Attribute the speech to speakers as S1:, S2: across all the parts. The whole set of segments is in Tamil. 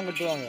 S1: தான் கட்டுவாங்க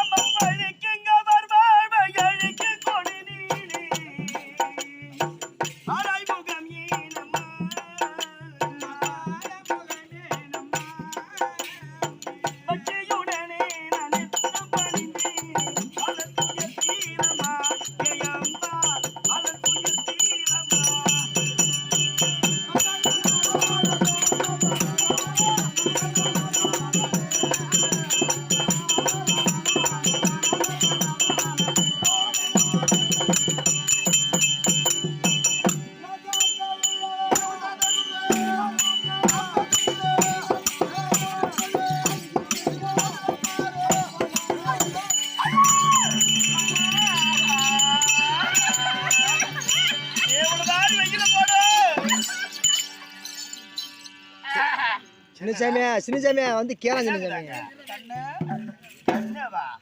S1: சின்னசாமியா சின்னசாமியா வந்து கேள
S2: சின்னசாமியா.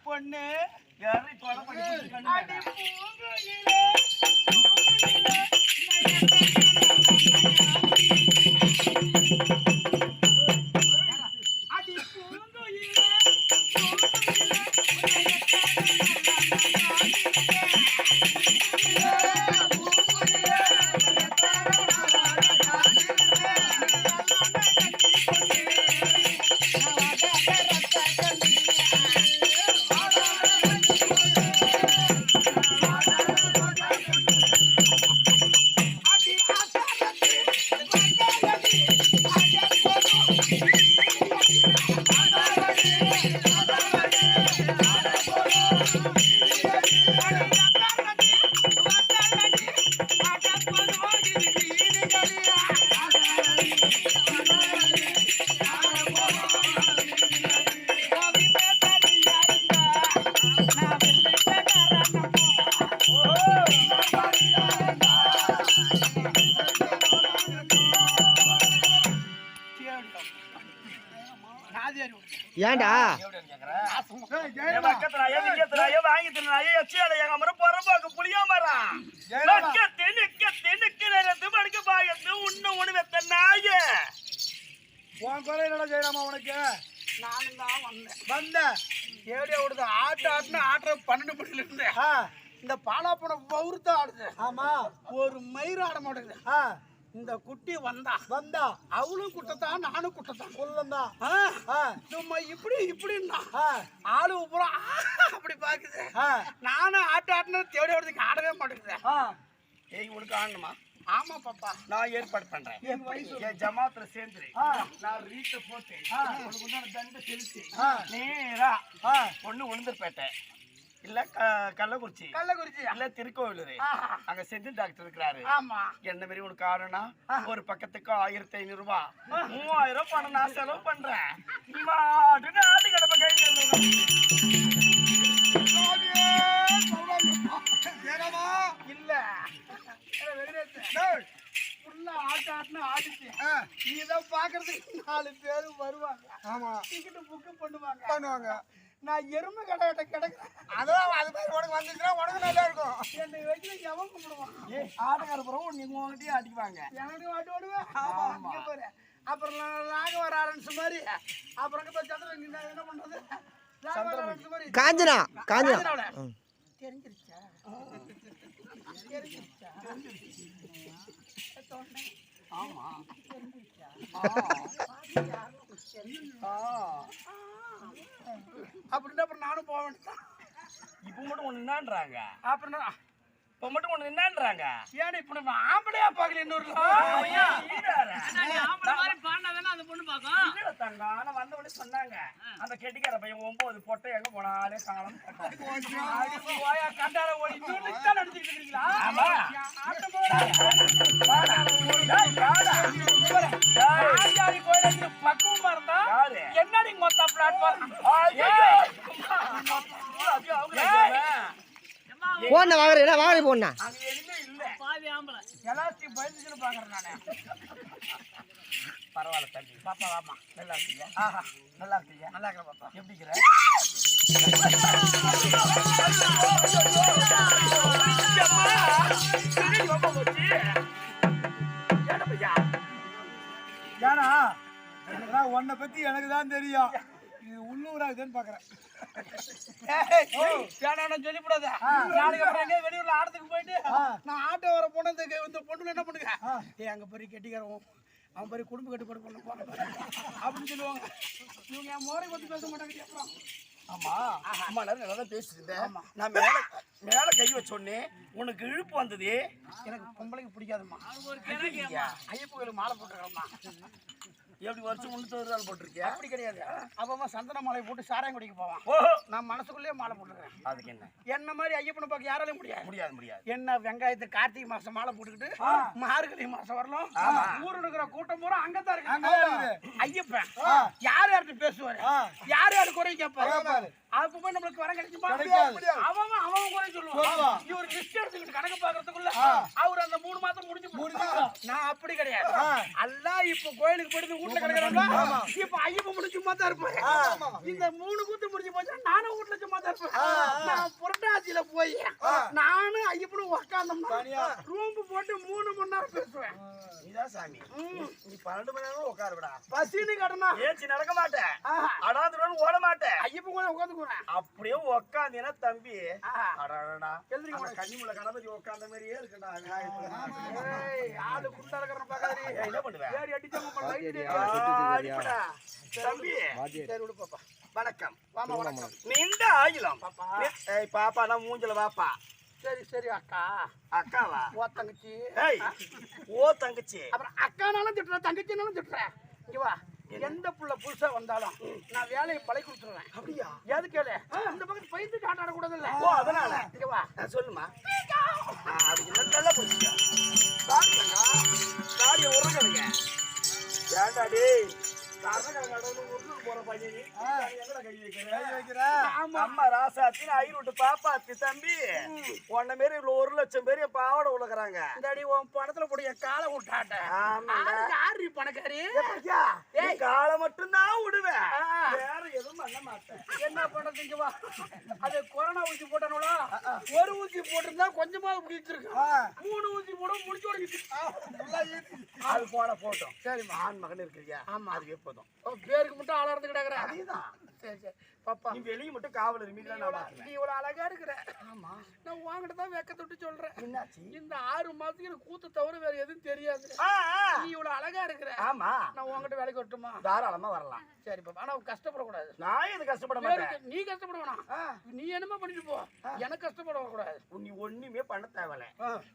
S2: பொண்ணு அடி
S3: Thank
S2: you. மயிர் ஆட மாட்டேங்குது இந்த குட்டி வந்தா.
S3: வந்தா.
S2: அவளும் குட்டத்தான் நானும் குட்டத்தான். ஆ. சும்மா இப்படி இப்படின்னா ஆளு பூரா அப்படி பாக்குது. நானும் ஆட்டு ஆட்டுன்னு தேடி ஓடுறதுக்கு ஆடவே மாட்டேங்குது.
S1: ஏய் உனக்கு ஆடணுமா?
S2: ஆமா பாப்பா.
S1: நான் ஏற்பாடு பண்றேன். என் ஜமாத்துல சேர்ந்துரு. நான் ரீட்ட போட்டு உனக்கு தண்டை செலுத்தி. நேரா
S3: ஆ.
S1: ஒண்ணு உளுந்தூர்பேட்டை இல்ல கள்ளக்குறிச்சி.
S2: கள்ளக்குறிச்சி.
S1: இல்ல திருக்கோவிலூர். அங்க செந்தில் டாக்டர் இருக்கிறாரு.
S2: ஆமா.
S1: என்ன மாதிரி உனக்கு ஆடுனா ஒரு பக்கத்துக்கு ஆயிரத்தி ஐநூறு ரூபாய் மூவாயிரம் பணம் நான் செலவு பண்றேன். நீ மாட்டுக்கு ஆட்டு கிடப்ப கை
S2: இல்ல. ஆட்டு ஆட்டுன்னு ஆடிச்சு. இதை பாக்குறதுக்கு நாலு பேர் வருவாங்க.
S3: ஆமா.
S2: டிக்கெட் புக்கு பண்ணுவாங்க.
S3: பண்ணுவாங்க.
S2: நான் எருமை கடையிட்ட கிடக்குறேன்.
S3: அதான் அது மாதிரி உனக்கு வந்துச்சுன்னா உனக்கு நல்லா இருக்கும்.
S2: என்னை வச்சு எவன் கும்பிடுவான்?
S1: ஆட்டுக்கார பிறகு நீங்க உங்ககிட்டயே அடிக்குவாங்க
S2: எனக்கு வாட்டி ஓடுவேன் இங்க பாரு. அப்புறம் நான் ராகவ ஆரம்பிச்ச மாதிரி. அப்புறம் இப்ப சந்திரன் என்ன பண்றது?
S3: காஞ்சனா காஞ்சனா.
S2: தெரிஞ்சிருச்சா? தெரிஞ்சிருச்சா?
S1: ஆமா.
S2: அப்படின்னா அப்புறம் நானும் போக வேண்டியதான்
S1: இப்ப மட்டும் ஒண்ணு என்னன்றாங்க
S2: அப்புறம்
S1: இப்ப மட்டும் ஒண்ணு என்னன்றாங்க
S2: ஏன் இப்ப நம்ம ஆம்பளையா பார்க்கல இன்னொரு
S1: தங்கம், ஆனா வந்த உடனே சொன்னாங்க அந்த கெட்டிக்கார பையன் ஒன்பது பொட்டை எங்க போனாலே காலம்
S2: கண்டால ஓடி நடிச்சுக்கிட்டு இருக்கீங்களா
S3: போன வாங்குற என்ன வாங்குற போனா?
S1: பரவாயில்ல தம்பி.
S2: பாப்பா வாமா
S1: நல்லா இருக்கீங்க
S2: ஆஹா
S1: நல்லா இருக்கீங்க.
S2: நல்லா இருக்கிற பாப்பா?
S1: எப்படி இருக்கிற?
S3: ஏன்னா உன்னை பத்தி எனக்கு தான் தெரியும். இது உள்ளூராகுதுன்னு பாக்குறேன்
S2: சொல்லிவிடாத. நாளைக்கு அப்புறம் எங்கேயும் வெளியூர்ல ஆடத்துக்கு போயிட்டு நான் ஆட்டோ வர போனதுக்கு இந்த பொண்ணு என்ன பண்ணுங்க? ஏய் அங்க பெரிய கெட்டிக்காரன் அவன் பெரிய குடும்ப கட்டுப்பாடு பண்ண போறான் அப்படின்னு சொல்லுவாங்க. இவங்க என் மோரை பத்தி பேச மாட்டாங்க அப்புறம்.
S1: ஆமா. அம்மா நேரம் நல்லா தான் பேசிட்டு இருந்தேன். நான் மேல மேல கை வச்சோடனே உனக்கு இழுப்பு வந்தது.
S2: எனக்கு பொம்பளைக்கு பிடிக்காதும்மா.
S1: ஐயா,
S2: ஐயப்ப மாலை போட்டுக்கிறோம்மா
S1: எப்படி வருஷம் முன்னூத்தி நாள் போட்டிருக்கியா?
S2: அப்படி கிடையாது. அப்பமா சந்தன மாலை போட்டு சாராயம் குடிக்க போவான். நான் மனசுக்குள்ளேயே மாலை போட்டுக்கிறேன்.
S1: அதுக்கு என்ன?
S2: என்ன மாதிரி ஐயப்பனை பார்க்க யாராலையும் முடியாது.
S1: முடியாது முடியாது.
S2: என்ன வெங்காயத்தை கார்த்திகை மாசம் மாலை போட்டுக்கிட்டு மார்கழி மாசம் வரலாம் ஊர் இருக்கிற கூட்டம் பூரா அங்கதான் இருக்கு. ஐயப்பன். யார் யார்கிட்ட பேசுவாரு? யார் யாரு குறை கேட்பாரு. அப்ப போய் நம்மளுக்கு வர கிடைக்குமா? அவன் அவன் குறை சொல்லுவான். இவர் லிஸ்ட் எடுத்துக்கிட்டு கணக்கு பாக்குறதுக்குள்ள அவர் அந்த மூணு மாசம் முடிஞ்சு நான் அப்படி கிடையாது. எல்லாம் இப்ப கோயிலுக்கு போயிட்டு வீட்டுல கிடக்குறாங்க இப்ப ஐயப்பன் முடிச்சு சும்மா தான் இருப்பேன் இந்த மூணு கூத்து முடிஞ்சு போச்சு நானும் வீட்டுல சும்மா தான் இருப்பேன். நான் புரட்டாசியில போய் நானும் ஐயப்பனும் உக்காந்தோம்னா ரூம் போட்டு மூணு மணி நேரம் பேசுவேன்.
S1: நீதான் சாமி. நீ பன்னெண்டு மணி நேரம் உட்காரு விடா
S2: பசின்னு கடனா?
S1: ஏச்சி நடக்க மாட்டேன். அடாதுடன் ஓட மாட்டேன்.
S2: ஐயப்பன் கூட
S1: அப்படியே உக்காந்தீங்கன்னா தம்பி. அடடா
S2: எழுந்திரிக்க
S1: கன்னிமுள்ள கணபதி உட்கார்ந்த மாதிரியே இருக்குடா
S2: ஏய், ஆளு குண்டா இருக்கிற பாக்காதீ.
S1: என்ன பண்ணுவேன்
S2: ஏறி.
S1: அடிப்படா. தம்பி.
S2: சரி, விடு பாப்பா.
S1: வணக்கம்.
S2: வாமா, வணக்கம்.
S1: நீண்ட ஆயிலம் ஏய் பாப்பா நான் மூஞ்சல வாப்பா.
S2: சரி சரி அக்கா.
S1: அக்காவா?
S2: ஓ தங்கச்சி.
S1: ஏய் ஓ தங்கச்சி.
S2: அப்புறம் அக்கானாலும் திட்டுறேன் தங்கச்சினாலும் திட்டுறேன் இங்க வா. எந்த புள்ள புதுசா வந்தாலும் நான் வேலையை பழகி கொடுத்துருவேன்.
S1: அப்படியா?
S2: எது கேளு? இந்த பக்கத்து பைத்து ஆட்ட ஆடக்கூடாது இல்ல
S1: ஓ அதனால.
S2: வா.
S1: சொல்லுமா அதுக்கு நல்லா- நல்லா புரிஞ்சுக்க சாரிங்க சாரிய உருகணுங்க பாப்பாத்தி தம்பி உன்ன மாரி ஒரு லட்சம் பேர் பாவாடை உலகிறாங்க
S2: இந்தாடி உன் பணத்துல போட காலை விட்டாட்ட பணக்காரி
S1: காலை மட்டும்தான் விடுவேன். வேற எதுவும் பண்ண மாட்டேன்
S2: என்ன பண்றது வா அது கொரோனா ஊசி போட்டானுங்களா ஒரு ஊசி போட்டிருந்தா கொஞ்சமா பிடிச்சிருக்கு மூணு ஊசி போட முடிச்சு உடஞ்சிட்டு
S1: அது போன போட்டோம். சரி ஆண் மகன் இருக்கிறியா? ஆமா. அதுவே போதும்.
S2: பேருக்கு மட்டும் ஆளாறது கிடக்குற.
S1: அதேதான்.
S2: சரி சரி. பாப்பா.
S1: நீ வெளிய மட்டும் காவல் இருமீங்களா நான் பாத்துக்கிறேன்.
S2: நீ இவ்வளவு அழகா இருக்கிற.
S1: ஆமா.
S2: நான் உன்கிட்ட தான் வெக்க தொட்டு சொல்றேன்.
S1: என்னாச்சு?
S2: இந்த ஆறு மாசத்துக்கு எனக்கு கூத்து தவிர வேற எதுவும் தெரியாது. நீ இவ்வளவு அழகா இருக்கிற.
S1: ஆமா.
S2: நான் உன்கிட்ட வேலைக்கு வரட்டுமா?
S1: தாராளமா வரலாம்.
S2: சரி பாப்பா. ஆனா கஷ்டப்படக்கூடாது.
S1: நான் எது கஷ்டப்பட மாட்டேன்.
S2: நீ கஷ்டப்பட வேணாம் நீ என்னமா பண்ணிட்டு போ? எனக்கு கஷ்டப்பட வரக்கூடாது
S1: நீ ஒண்ணுமே பண்ண தேவையில்ல.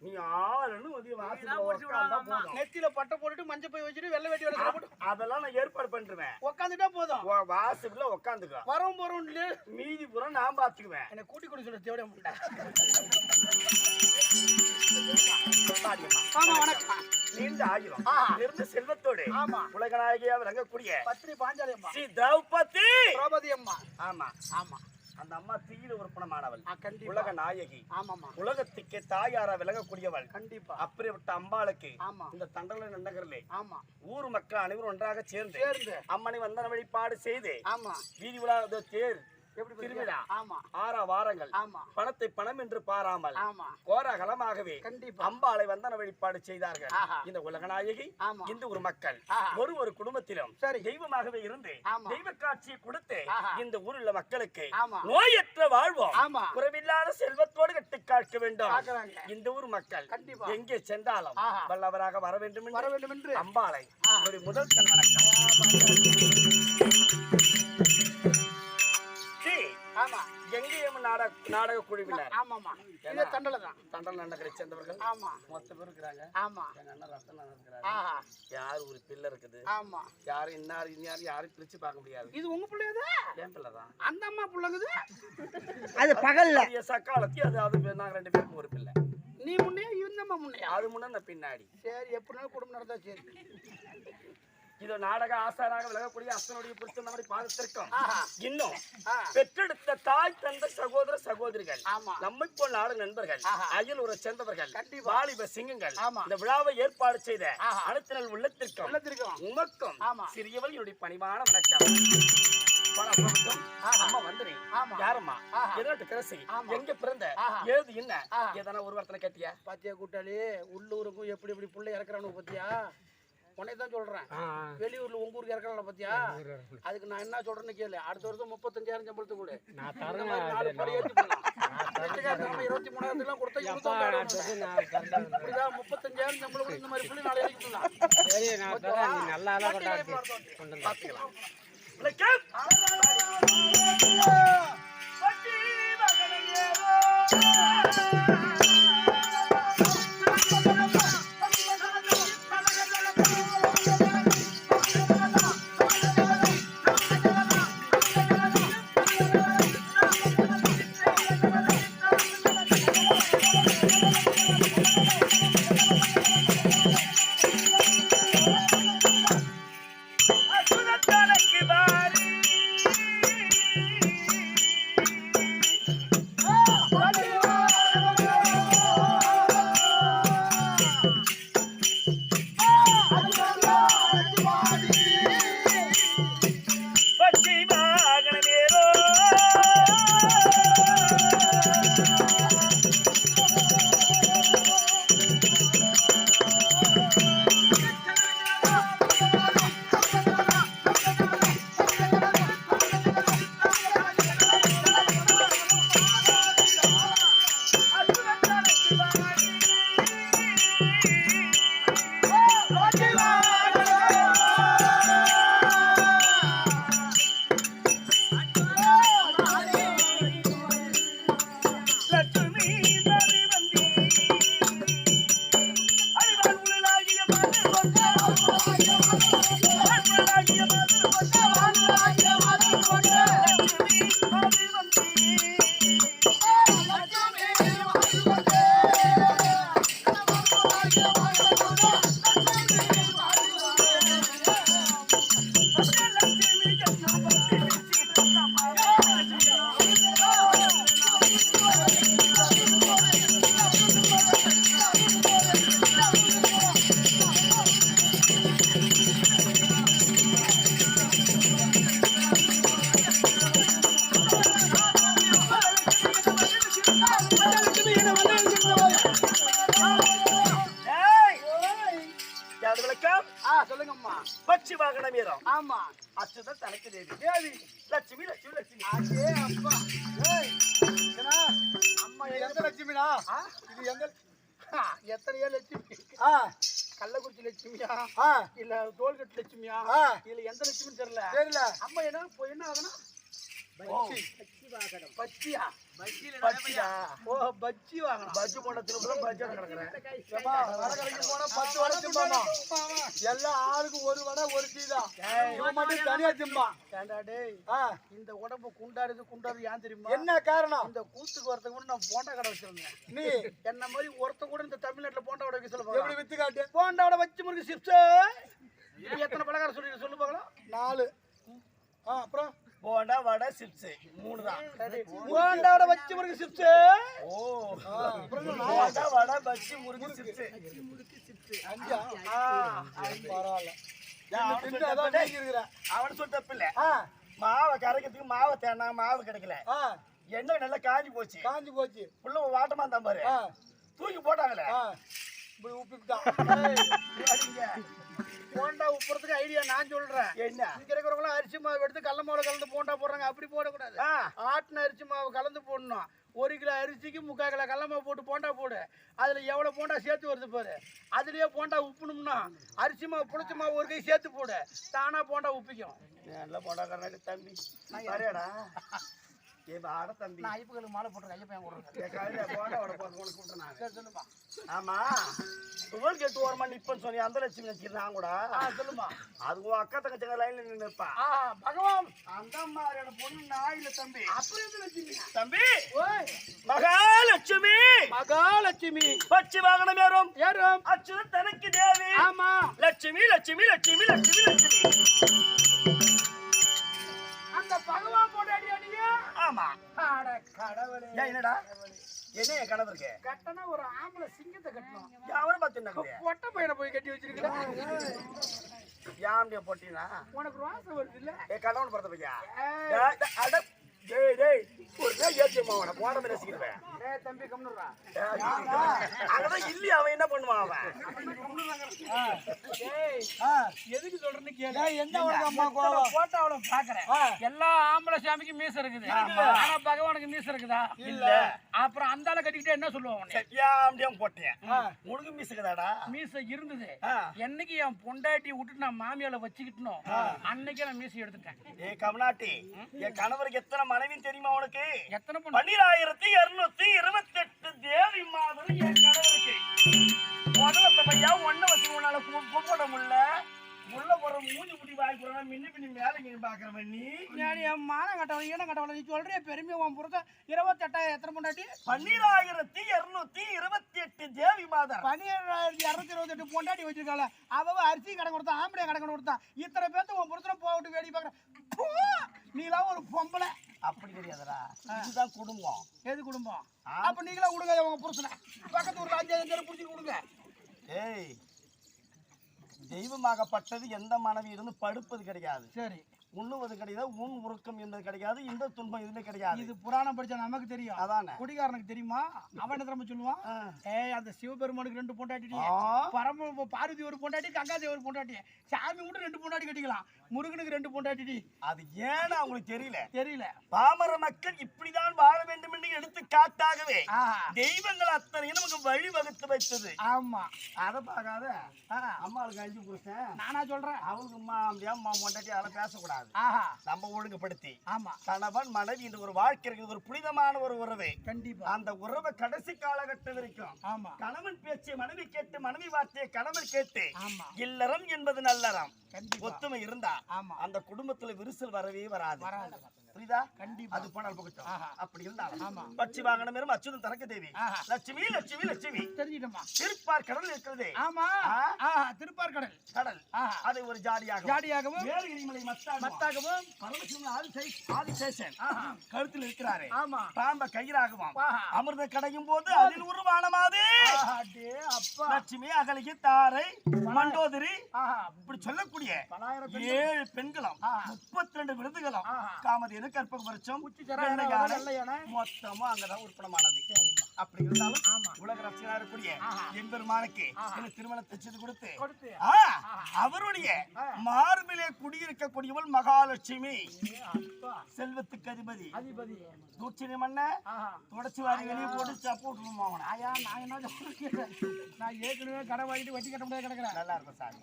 S1: நீ ஆளுன்னு வந்து போதும்.
S2: நெத்தியில பட்டை போட்டுட்டு மஞ்சள் போய் வச்சுட்டு வெள்ளை வேட்டி வேலை போட்டு
S1: அதெல்லாம் நான் ஏற்பாடு பண்ணிருவேன்
S2: உக்காந்துட்டா போதும்.
S1: வாசல்ல உட்காந்துக்கோ
S2: வரவும் போறோம்
S1: மீதி பூரா நான் பாத்துக்குவேன்
S2: என்னை கூட்டி கொடு சொல்ல தேவையா
S1: பாடியம்மா.
S2: ஆமா வணக்கம்.
S1: நீண்ட. இருந்த செல்வத்தோடு
S2: ஆமா.
S1: உலகநாயகியா விளங்கக்கூடிய
S2: பத்ரி பாஞ்சாலி அம்மா
S1: ஸ்ரீ திரௌபதி.
S2: திரௌபதி அம்மா.
S1: ஆமா
S2: ஆமா.
S1: அந்த அம்மா தீயில
S2: கண்டிப்பா.
S1: உலக நாயகி. உலகத்துக்கு தாயாரா விளங்கக்கூடியவள்.
S2: கண்டிப்பா.
S1: அப்படிப்பட்ட அம்பாளுக்கு
S2: ஆமா.
S1: இந்த தண்டல
S2: ஆமா.
S1: ஊர் மக்கள் அனைவரும் ஒன்றாக சேர்ந்து அம்மனை வந்தன வழிபாடு செய்து
S2: ஆமா.
S1: வீதி விழா தேர். திருவிழா. ஆறா வாரங்கள். பணத்தை பணம் என்று பாராமல்
S2: கண்டிப்பா.
S1: அம்பாளை வந்தன வழிபாடு செய்தார்கள். இந்த உலகநாயகி இந்த ஒரு மக்கள். ஒரு ஒரு குடும்பத்திலும் தெய்வமாகவே இருந்து. தெய்வ காட்சியை கொடுத்து. இந்த ஊரில் மக்களுக்கு. நோயற்ற வாழ்வோம். குறைவில்லாத செல்வத்தோடு கட்டி காக்க வேண்டும். இந்த ஊர் மக்கள் எங்கே சென்றாலும். வல்லவராக வர வேண்டும்
S2: வர
S1: என்று
S2: வேண்டும் என்று
S1: அம்பாளை. ஒரு முதல் வணக்கம்.
S2: ஆமா.
S1: எங்கேயும் நாடக நாடக குழுவினர்
S2: ஆமாமா இதே தண்டல தான்
S1: தண்டல் நன்னகரை சேர்ந்தவர்கள்.
S2: ஆமா.
S1: மொத்த பேர் இருக்கிறாங்க.
S2: ஆமா.
S1: எங்க அண்ணன் ரத்தனம் இருக்கிறாரு.
S2: ஆஹா.
S1: யார் ஒரு பிள்ளை இருக்குது?
S2: ஆமா.
S1: யாரும் இன்னார் இன்னார் யாரும் பிரிச்சு பார்க்க முடியாது.
S2: இது உங்க பிள்ளையதா?
S1: என் பிள்ளை தான்
S2: அந்த அம்மா பிள்ளைங்குது
S4: அது பகல்ல.
S1: சக்காலத்தி அது அது நாங்க ரெண்டு பேருக்கும் ஒரு பிள்ளை.
S2: நீ முன்னையா இந்த அம்மா முன்னையா
S1: அது முன்ன நான் பின்னாடி.
S2: சரி எப்படினாலும் குடும்பம் நடந்தா சரி.
S1: இது நாடக ஆசாராக விலகக்கூடிய அத்தனுடைய புருஷன் நம்முடைய பாதத்திற்கும் இன்னும் பெற்றெடுத்த தாய் தந்த சகோதர சகோதரிகள் நம்மை போல் நாடு நண்பர்கள். அயல் உரை சேர்ந்தவர்கள். வாலிப சிங்கங்கள். இந்த விழாவை ஏற்பாடு செய்த. அனைத்து நாள் உள்ளத்திற்கும்
S2: உள்ளத்திருக்கோம்
S1: உமக்கும். சிறியவள் என்னுடைய பணிவான வணக்கம் யாரம்மா. எதற்கு கிரசி. எங்க பிறந்த. ஏது என்ன. எதனா ஒரு வார்த்தை கேட்டியா
S2: பாத்தியா கூட்டாளி உள்ளூருக்கும் எப்படி எப்படி புள்ளை இறக்குறானு பாத்தியா உன்னை தான் சொல்றேன் வெளியூர்ல உங்க ஊருக்கு இறக்குறாங்க பாத்தியா? அதுக்கு நான் என்ன சொல்றேன்னு கேளு. அடுத்த வருஷம் முப்பத்தஞ்சாயிரம் சம்பளத்துக்கு கொடு. இந்த மாதிரி நாலு படி இருபத்தி மூணாயிரத்துலாம் கொடுத்தா. புரியுதா? முப்பத்தஞ்சாயிரம் சம்பளம் இந்த மாதிரி புள்ளி நாலு?
S1: பாத்துக்கலாம் வணக்கம் பட்டி அசுரத்தனக்கு
S2: ஆமா
S1: அச்சுதான் தனக்கு தேவி
S2: தேவி
S1: லட்சுமி லட்சுமி லட்சுமி.
S2: அடே அப்பா.
S3: ஏய்,
S2: அம்மா
S3: எந்த லட்சுமிடா
S2: ஆ?
S3: இது எந்த
S2: எத்தனையோ லட்சுமி.
S3: ஆ.
S2: கள்ளக்குறிச்சி லட்சுமியா?
S3: ஆ.
S2: இல்ல டோல்கேட் லட்சுமியா?
S3: ஆ.
S2: இதுல எந்த லட்சுமின்னு தெரியல.
S3: தெரியல.
S2: அம்மா என்ன இப்போ என்ன ஆகணும் பச்சியா?
S1: பட்சியா
S2: ஓ பச்சி வாங்கணும்
S1: பஜ்ஜி போன திரும்ப பஜ்ஜி கிடக்குறேன்.
S3: வடகரைக்கு போனா பத்து வடை திம்பாமா எல்லா ஆளுக்கும் ஒரு வடை ஒரு டீ தான். இவன் மட்டும் தனியா திம்பான்
S2: ஏண்டா டேய்
S3: ஆ,
S2: இந்த உடம்பு குண்டாருது குண்டாரு ஏன் தெரியுமா?
S3: என்ன காரணம்?
S2: இந்த கூத்துக்கு வரதுக்கு கூட நான் போண்டா கடை வச்சிருந்தேன்.
S3: நீ?
S2: என்ன மாதிரி ஒருத்த கூட இந்த தமிழ்நாட்டுல போண்டா கடை வைக்க சொல்ல
S3: எப்படி வித்து காட்டு?
S2: போண்டாவோட வச்சு முறுக்கு சிப்ஸ் எத்தனை பலகாரம் சொல்லி சொல்லு பார்க்கலாம்.
S3: நாலு. ஆ அப்புறம்?
S1: போண்டா வடை சிப்ஸ். மூணு தான்
S2: போண்டாவோட வச்சு முறுக்கு சிப்ஸ்?
S1: ஓ? போண்டா வடை பஜ்ஜி முறுக்கு சிப்ஸ்.
S3: அஞ்சா? பரவாயில்ல.
S1: அவன்
S3: அதான்
S1: தப்பு இல்ல மாவை கரைக்கிறதுக்கு மாவை தேனா? மாவு கிடைக்கல.
S3: ஆ.
S1: எண்ணெய் நல்லா காஞ்சி போச்சு.
S3: காஞ்சி போச்சு.
S1: ஒரு வாட்டமா இருந்தா பாரு. தூக்கி போட்டாங்களே
S3: ஆ. இப்படி உப்பிட்டான்.
S2: போண்டா உப்புறதுக்கு ஐடியா நான் சொல்றேன்.
S1: என்ன?
S2: இங்க இருக்கிறவங்களாம் அரிசி மாவு எடுத்து கடல மாவு கலந்து போண்டா போடுறாங்க. அப்படி போடக்கூடாது. ஆட்டின அரிசி மாவு கலந்து போடணும். ஒரு கிலோ அரிசிக்கு முக்கால் கிலோ கடல மாவு போட்டு போண்டா போடு. அதுல எவ்வளவு போண்டா சேர்த்து வருது பாரு. அதுலயே போண்டா உப்புணும்னா அரிசி மாவு புளிச்ச மாவு ஒரு கை சேர்த்து போடு. தானா போண்டா உப்பிக்கும்.
S1: நல்ல போண்டா கர்நாடக தம்பி சரியாடா வாட தம்பி.
S2: நான் ஐப்புகளுக்கு மாலை கொடுறேன்
S1: போட்டு கூப்பிட்டேன் நானு.
S2: சரி சொல்லுமா
S1: ஆமா. டுவெல் கெட்டு ஓரமா நிப்பன்னு சொன்னி அந்த லட்சுமி நினைச்சிருந்தேன் நான் கூட.
S2: சொல்லுமா
S1: அது உன் அக்கா தங்கச்சங்க லைன்ல
S2: ஆ பகவான்.
S1: அந்த மாதிரியான பொண்ணு நான் இல்ல தம்பி.
S2: அப்புறம்
S1: தம்பி.
S2: ஓய்.
S1: மகாலட்சுமி.
S2: மகாலட்சுமி.
S1: பச்சை வாகனம் ஏறும்.
S2: ஏறும்.
S1: அச்சுதன் தனக்கு தேவி.
S2: ஆமா.
S1: லட்சுமி லட்சுமி லட்சுமி லட்சுமி லட்சுமி. ஏன் என்னடா? என்ன என் கனவு இருக்கு
S2: கட்டனா ஒரு ஆம்பளை சிங்கத்தை கட்டணும்
S1: அவரை பார்த்து
S2: பொட்டை பையனை போய் கட்டி வச்சிருக்கீங்க
S1: யாண்டிய போட்டீங்கன்னா
S2: உனக்கு ரோசை வருது இல்ல
S1: என் கணவன் பிறந்த பையா?
S2: ஏய்,
S1: டேய், டேய், டேய், டேய், ஒரு ஏத்தியம்மா அவனை,
S2: தம்பி கம்னுறா
S1: டேய், அங்கதான் அவன் என்ன பண்ணுவான் அவன்?
S2: எதுக்கு சொல்றேன்னு கேளு.
S3: என்ன உனக்கு அம்மா கோவம்?
S2: பாக்குறேன். எல்லா ஆம்பளை சாமிக்கும் மீச இருக்குது. ஆனா பகவானுக்கு மீச இருக்குதா?
S1: இல்ல.
S2: அப்புறம் அந்த ஆளை கட்டிக்கிட்டு என்ன சொல்லுவான் உன்னை?
S1: யாண்டியம் போட்டேன்.
S3: ஆ.
S1: உனக்கு மிஸ்ஸுக்குதாடா?
S2: மீச இருந்தது. என்னைக்கு என் பொண்டாட்டி விட்டுட்டு நான் மாமியால வச்சுக்கிட்டனோ அன்னைக்கே நான் மீசை எடுத்துட்டேன்.
S1: கமலாட்டி, என் கணவருக்கு எத்தனை மனைவின்னு தெரியுமா உனக்கு? பன்னிராயிரத்தி இருநூத்தி இருபத்தி எட்டு தேவி மாதிரி என் கணவருக்கு. முதல்ல பையா ஒன்ன வச்சு உன்னால கூப்பிட முடியல. உள்ள போற மூஞ்சி முடி வாங்கி போறவன் மின்னி பின்னி மேல இங்க பாக்குறவன் நீ?
S2: என் கட்டவன் நீ சொல்றிய பெருமையா உன் புருஷன் இருபத்தெட்டாயிரம் எத்தனை பொண்டாட்டி?
S1: பன்னிராயிரத்தி இருநூத்தி இருபத்தி எட்டு தேவி மாதர்.
S2: பன்னிரெண்டாயிரத்தி இரநூத்தி பொண்டாட்டி வச்சிருக்காள். அவ அரிசி கடை கொடுத்தா ஆம்பளை கடை கொடுத்தா இத்தனை பேர்த்த உன் புருஷனை போட்டு வேடி பார்க்குறேன் நீலாம் ஒரு பொம்பளை.
S1: அப்படி கிடையாதுடா. இதுதான் குடும்பம்.
S2: எது குடும்பம்? அப்ப நீங்களா கொடுங்க உங்க புருஷனை. பக்கத்து ஊர்ல அஞ்சு அஞ்சு பேர் புடிச்சு கொடுங்க.
S1: ஏய் தெய்வமாகப்பட்டது எந்த மனைவி இருந்து படுப்பது கிடையாது.
S2: சரி.
S1: உண்ணுவது கிடையாது உன் உறக்கம் என்பது கிடையாது இந்த துன்பம் எதுவுமே கிடையாது.
S2: இது புராணம் படிச்சா நமக்கு தெரியும்.
S1: அதானே?
S2: குடிகாரனுக்கு தெரியுமா? அவன் என்ன தெரியுமா சொல்லுவான். ஏய் அந்த சிவபெருமானுக்கு ரெண்டு பொண்டாட்டி. பரம பார்வதி ஒரு பொண்டாட்டி கங்காதேவி ஒரு பொண்டாட்டி சாமி மட்டும் ரெண்டு பொண்டாட்டி கட்டிக்கலாம். முருகனுக்கு ரெண்டு பொண்டாட்டி
S1: அது ஏன்னு அவங்களுக்கு தெரியல.
S2: தெரியல.
S1: பாமர மக்கள் இப்படிதான் வாழ வேண்டும் என்று எடுத்து காட்டாகவே. தெய்வங்கள் அத்தனையும் நமக்கு வழி வகுத்து வைத்தது.
S2: ஆமா.
S1: அதை பார்க்காத. அம்மாளுக்கு அஞ்சு புருஷன்.
S2: நானா சொல்றேன்.
S1: அவங்களுக்கு அம்மா அப்படியா அம்மா மொண்டாட்டி அதெல்லாம் பேசக்கூடாது.
S2: ஆஹா.
S1: நம்ம ஒழுங்குபடுத்தி.
S2: ஆமா.
S1: கணவன் மனைவி என்ற ஒரு வாழ்க்கை ஒரு புனிதமான ஒரு உறவு.
S2: கண்டிப்பா.
S1: அந்த உறவை கடைசி காலகட்டம் வரைக்கும்
S2: ஆமா.
S1: கணவன் பேச்சை மனைவி கேட்டு மனைவி வார்த்தையை கணவன் கேட்டு இல்லறம் என்பது நல்லறம்.
S2: கண்டிப்பா.
S1: ஒத்துமை இருந்தா
S2: ஆமா.
S1: அந்த குடும்பத்துல விரிசல் வரவே வராது. புரியுதா?
S2: கண்டிப்பா.
S1: அது போனால் போகட்டும். அப்படி இருந்தாலும். பட்சி வாகனம் பெரும் அச்சுதன் தனக்கு தேவி. லட்சுமி லட்சுமி லட்சுமி.
S2: தெரிஞ்சிட்டமா?
S1: திருப்பார் கடல் இருக்கிறதே.
S2: ஆமா. திருப்பார்கடல்
S1: கடல்.
S2: ஆஹா.
S1: அதை ஒரு ஜாடியாக
S2: ஜாடியாகவும்
S1: ஏழுகிரிமலை மத்தாகவும்
S2: மத்தாகவும்
S1: பரமசிவன் ஆதிசை ஆதிசேஷன். கழுத்தில் இருக்கிறாரே.
S2: ஆமா.
S1: பாம்ப கயிறாகுவாம். அமிர்த கடையும் போது அதில் உருவானமாது
S2: அப்பா.
S1: லட்சுமி அகலிகை தாரை மண்டோதரி. இப்படி சொல்லக்கூடிய ஏழு பெண்களும். முப்பத்தி ரெண்டு விருதுகளும்
S2: ஆஹா.
S1: இது கற்பக வருஷம் மொத்தமும் அங்கதான் உற்பத்தமானது அப்படி இருந்தாலும் உலக ரசிகனா இருக்கக்கூடிய எம்பெருமானுக்கு இந்த திருமணத்தை செய்து கொடுத்து அவருடைய மார்பிலே குடியிருக்கக்கூடியவள் மகாலட்சுமி. செல்வத்துக்கு அதிபதி. தூட்சினி மண்ண தொடச்சி வாரி வெளியே போட்டு சப்பு விட்டுருமா அவனை.
S2: ஐயா நான் என்ன நான் ஏற்கனவே கடை வாங்கிட்டு வட்டி கட்ட முடியாது கிடக்குறேன்.
S1: நல்லா இருக்கும் சாமி.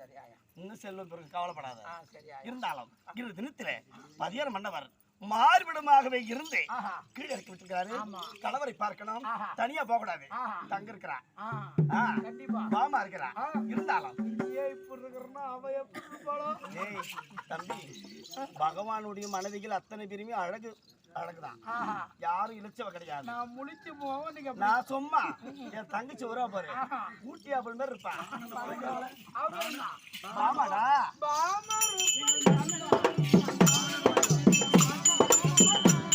S2: சரி ஆயா
S1: இன்னும் செல்வம் பிறகு கவலைப்படாத.
S2: ஆயா
S1: இருந்தாலும் இரு தினத்தில பதியார் மன்னவர் மார்பிடமாகவே இருந்து. கீழே இறக்கி விட்டுருக்காரு. கணவரை பார்க்கணும். தனியா போக கூடாது. தங்க இருக்கிறா மாமா இருக்கிறா. இருந்தாலும். தம்பி பகவானுடைய மனைவிகள் அத்தனை பேருமே அழகு அழகுதான். யாரும் இழிச்சவ கிடையாது.
S2: நான் முழிச்சு போவோம் அப்படி-
S1: நான் சும்மா என் தங்கச்சி வருவா பாரு. ஊட்டி ஆப்பிள் மாதிரி இருப்பான்? ஆமாடா
S2: பாமா Thank you.